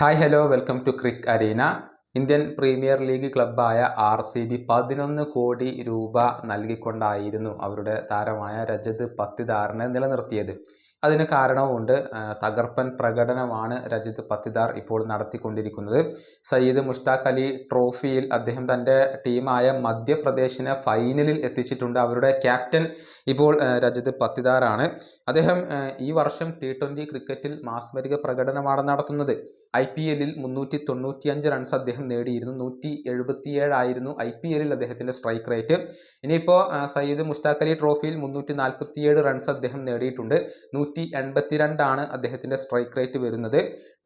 Hi hello welcome to crick arena. Indian premier league ക്ലബ്ബായ R C B പതിനൊന്ന് കോടി രൂപ നൽകിക്കൊണ്ടായിരുന്നു അവരുടെ താരമായ രജത് പത്തിദാറിനെ നിലനിർത്തിയത്. അതിന് കാരണവുമുണ്ട്. തകർപ്പൻ പ്രകടനമാണ് രജിത് പത്തിദാർ ഇപ്പോൾ നടത്തിക്കൊണ്ടിരിക്കുന്നത്. സയ്യിദ് മുഷ്താഖ് അലി ട്രോഫിയിൽ അദ്ദേഹം തന്റെ ടീമായ മധ്യപ്രദേശിനെ ഫൈനലിൽ എത്തിച്ചിട്ടുണ്ട്. അവരുടെ ക്യാപ്റ്റൻ ഇപ്പോൾ രജിത് പത്തിദാറാണ്. അദ്ദേഹം ഈ വർഷം ടി ട്വന്റി ക്രിക്കറ്റിൽ മാസ്മരിക പ്രകടനമാണ് നടത്തുന്നത്. ഐ പി എല്ലിൽ മുന്നൂറ്റി റൺസ് അദ്ദേഹം നേടിയിരുന്നു. നൂറ്റി എഴുപത്തിയേഴായിരുന്നു ഐ പി എല്ലിൽ അദ്ദേഹത്തിന്റെ സ്ട്രൈക്ക് റേറ്റ് ഇനിയിപ്പോൾ സയ്യിദ് മുഷ്താഖ് അലി ട്രോഫിയിൽ മുന്നൂറ്റി നാൽപ്പത്തിയേഴ് റൺസ് അദ്ദേഹം നേടിയിട്ടുണ്ട്. നൂറ്റി എൺപത്തിരണ്ടാണ് അദ്ദേഹത്തിന്റെ സ്ട്രൈക്ക് റേറ്റ് വരുന്നത്.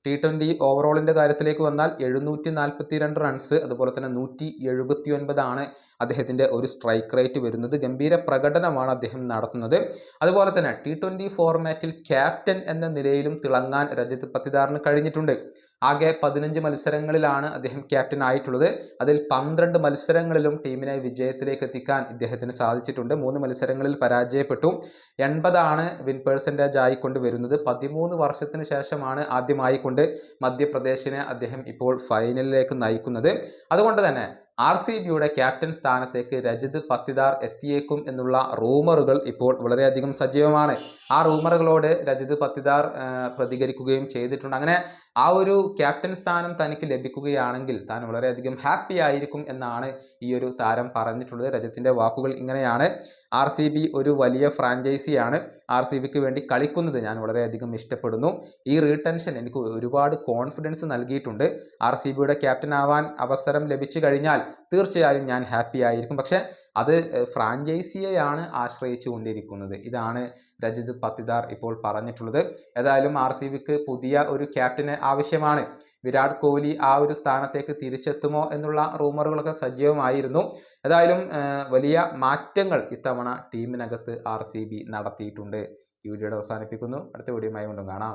ടി ട്വന്റി ഓവറോളിന്റെ കാര്യത്തിലേക്ക് വന്നാൽ എഴുന്നൂറ്റി നാൽപ്പത്തി രണ്ട് റൺസ് അതുപോലെ തന്നെ നൂറ്റി എഴുപത്തി ഒൻപതാണ് അദ്ദേഹത്തിന്റെ ഒരു സ്ട്രൈക്ക് റേറ്റ് വരുന്നത്. ഗംഭീര പ്രകടനമാണ് അദ്ദേഹം നടത്തുന്നത്. അതുപോലെ തന്നെ ടി ട്വന്റി ഫോർമാറ്റിൽ ക്യാപ്റ്റൻ എന്ന നിലയിലും തിളങ്ങാൻ രജത് പത്തിദാറിന് കഴിഞ്ഞിട്ടുണ്ട്. ആകെ പതിനഞ്ച് മത്സരങ്ങളിലാണ് അദ്ദേഹം ക്യാപ്റ്റൻ ആയിട്ടുള്ളത്. അതിൽ പന്ത്രണ്ട് മത്സരങ്ങളിലും ടീമിനെ വിജയത്തിലേക്ക് എത്തിക്കാൻ ഇദ്ദേഹത്തിന് സാധിച്ചിട്ടുണ്ട്. മൂന്ന് മത്സരങ്ങളിൽ പരാജയപ്പെട്ടു. എൺപതാണ് വിൻ പേഴ്സന്റേജ് ആയിക്കൊണ്ട് വരുന്നത്. പതിമൂന്ന് വർഷത്തിന് ശേഷമാണ് ആദ്യമായി കൊണ്ട് മധ്യപ്രദേശിനെ അദ്ദേഹം ഇപ്പോൾ ഫൈനലിലേക്ക് നയിക്കുന്നത്. അതുകൊണ്ട് തന്നെ ആർ സി ബിയുടെ ക്യാപ്റ്റൻ സ്ഥാനത്തേക്ക് രജിത് പത്തിദാർ എത്തിയേക്കും എന്നുള്ള റൂമറുകൾ ഇപ്പോൾ വളരെയധികം സജീവമാണ്. ആ റൂമറുകളോട് രജിത് പത്തിദാർ പ്രതികരിക്കുകയും ചെയ്തിട്ടുണ്ട്. അങ്ങനെ ആ ഒരു ക്യാപ്റ്റൻ സ്ഥാനം തനിക്ക് ലഭിക്കുകയാണെങ്കിൽ താൻ വളരെയധികം ഹാപ്പി ആയിരിക്കും എന്നാണ് ഈ ഒരു താരം പറഞ്ഞിട്ടുള്ളത്. രജിത്തിന്റെ വാക്കുകൾ ഇങ്ങനെയാണ്. ആർ സി ബി ഒരു വലിയ ഫ്രാഞ്ചൈസിയാണ്. ആർ സി ബിക്ക് വേണ്ടി കളിക്കുന്നത് ഞാൻ വളരെയധികം ഇഷ്ടപ്പെടുന്നു. ഈ റീടെൻഷൻ എനിക്ക് ഒരുപാട് കോൺഫിഡൻസ് നൽകിയിട്ടുണ്ട്. ആർ സി ബിയുടെ ക്യാപ്റ്റൻ ആവാൻ അവസരം ലഭിച്ചു കഴിഞ്ഞാൽ തീർച്ചയായും ഞാൻ ഹാപ്പി ആയിരിക്കും. പക്ഷെ അത് ഫ്രാഞ്ചൈസിയെയാണ് ആശ്രയിച്ചു കൊണ്ടിരിക്കുന്നത് ഇതാണ് രജിത് പത്തിദാർ ഇപ്പോൾ പറഞ്ഞിട്ടുള്ളത്. ഏതായാലും ആർ സി ബിക്ക് പുതിയ ഒരു ക്യാപ്റ്റന് ആവശ്യമാണ്. വിരാട് കോഹ്ലി ആ ഒരു സ്ഥാനത്തേക്ക് തിരിച്ചെത്തുമോ എന്നുള്ള റൂമറുകളൊക്കെ സജീവമായിരുന്നു. ഏതായാലും വലിയ മാറ്റങ്ങൾ ഇത്തവണ ടീമിനകത്ത് ആർ നടത്തിയിട്ടുണ്ട്. ഈ വീഡിയോയുടെ അവസാനിപ്പിക്കുന്നു. അടുത്ത വീഡിയോയുമായി കൊണ്ടും കാണാം.